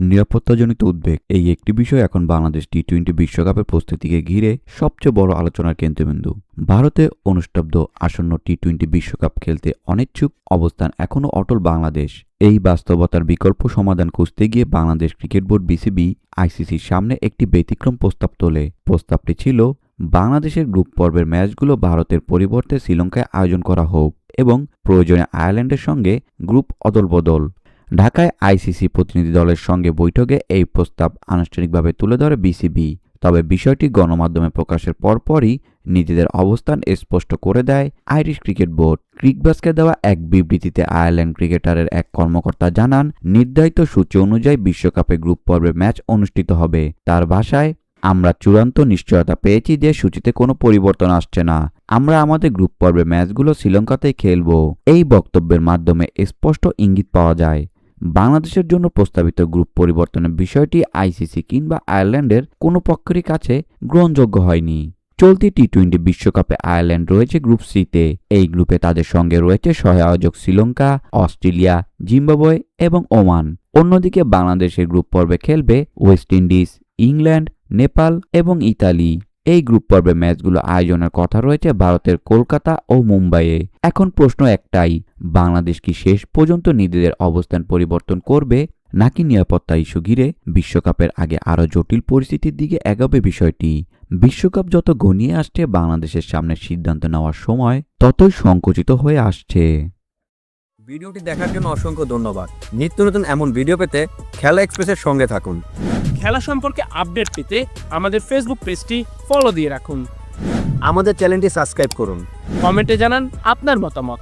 নিরাপত্তাজনিত উদ্বেগ। এই একটি বিষয় এখন বাংলাদেশ টি টোয়েন্টি বিশ্বকাপের প্রস্তুতিকে ঘিরে সবচেয়ে বড় আলোচনার কেন্দ্রবিন্দু। ভারতে অনুষ্ঠব্ধ আসন্ন টি টোয়েন্টি বিশ্বকাপ খেলতে অনিচ্ছুক অবস্থান এখনও অটল বাংলাদেশ। এই বাস্তবতার বিকল্প সমাধান খুঁজতে গিয়ে বাংলাদেশ ক্রিকেট বোর্ড বিসিবি আইসিসির সামনে একটি ব্যতিক্রম প্রস্তাব তোলে। প্রস্তাবটি ছিল, বাংলাদেশের গ্রুপ পর্বের ম্যাচগুলো ভারতের পরিবর্তে শ্রীলঙ্কায় আয়োজন করা হোক এবং প্রয়োজনে আয়ারল্যান্ডের সঙ্গে গ্রুপ অদলবদল। ঢাকায় আইসিসি প্রতিনিধি দলের সঙ্গে বৈঠকে এই প্রস্তাব আনুষ্ঠানিকভাবে তুলে ধরে বিসিবি। তবে বিষয়টি গণমাধ্যমে প্রকাশের পরপরই নিজেদের অবস্থান স্পষ্ট করে দেয় আইরিশ ক্রিকেট বোর্ড। ক্রিকবাসকে দেওয়া এক বিবৃতিতে আয়ারল্যান্ড ক্রিকেটারের এক কর্মকর্তা জানান, নির্ধারিত সূচি অনুযায়ী বিশ্বকাপে গ্রুপ পর্বের ম্যাচ অনুষ্ঠিত হবে। তার ভাষায়, আমরা চূড়ান্ত নিশ্চয়তা পেয়েছি যে সূচিতে কোনো পরিবর্তন আসছে না। আমরা আমাদের গ্রুপ পর্বের ম্যাচগুলো শ্রীলঙ্কাতেই খেলব। এই বক্তব্যের মাধ্যমে স্পষ্ট ইঙ্গিত পাওয়া যায়। বাংলাদেশের জন্য প্রস্তাবিত গ্রুপ পরিবর্তনের বিষয়টি আইসিসি কিংবা আয়ারল্যান্ডের কোনো পক্ষেরই কাছে গ্রহণযোগ্য হয়নি। চলতি টি টোয়েন্টি বিশ্বকাপে আয়ারল্যান্ড রয়েছে গ্রুপ সিতে। এই গ্রুপে তাদের সঙ্গে রয়েছে সহ আয়োজক শ্রীলঙ্কা, অস্ট্রেলিয়া, জিম্বাবুয়ে এবং ওমান। অন্যদিকে বাংলাদেশের গ্রুপ পর্বে খেলবে ওয়েস্ট ইন্ডিজ, ইংল্যান্ড, নেপাল এবং ইতালি। এই গ্রুপ পর্বে ম্যাচগুলো আয়োজনের কথা রয়েছে ভারতের কলকাতা ও মুম্বাইয়ে। এখন প্রশ্ন একটাই, বাংলাদেশ কি শেষ পর্যন্ত নিজেদের অবস্থান পরিবর্তন করবে, নাকি নিরাপত্তা ইস্যু ঘিরে বিশ্বকাপের আগে আরও জটিল পরিস্থিতির দিকে এগাবে বিষয়টি? বিশ্বকাপ যত ঘনিয়ে আসছে, বাংলাদেশের সামনে সিদ্ধান্ত নেওয়ার সময় ততই সংকুচিত হয়ে আসছে। ভিডিওটি দেখার জন্য অসংখ্য ধন্যবাদ। নিত্য নতুন এমন ভিডিও পেতে খেলা এক্সপ্রেসের সঙ্গে থাকুন। খেলা সম্পর্কে আপডেট পেতে আমাদের ফেসবুক পেজটি ফলো দিয়ে রাখুন। আমাদের চ্যানেলটি সাবস্ক্রাইব করুন। কমেন্টে জানান আপনার মতামত।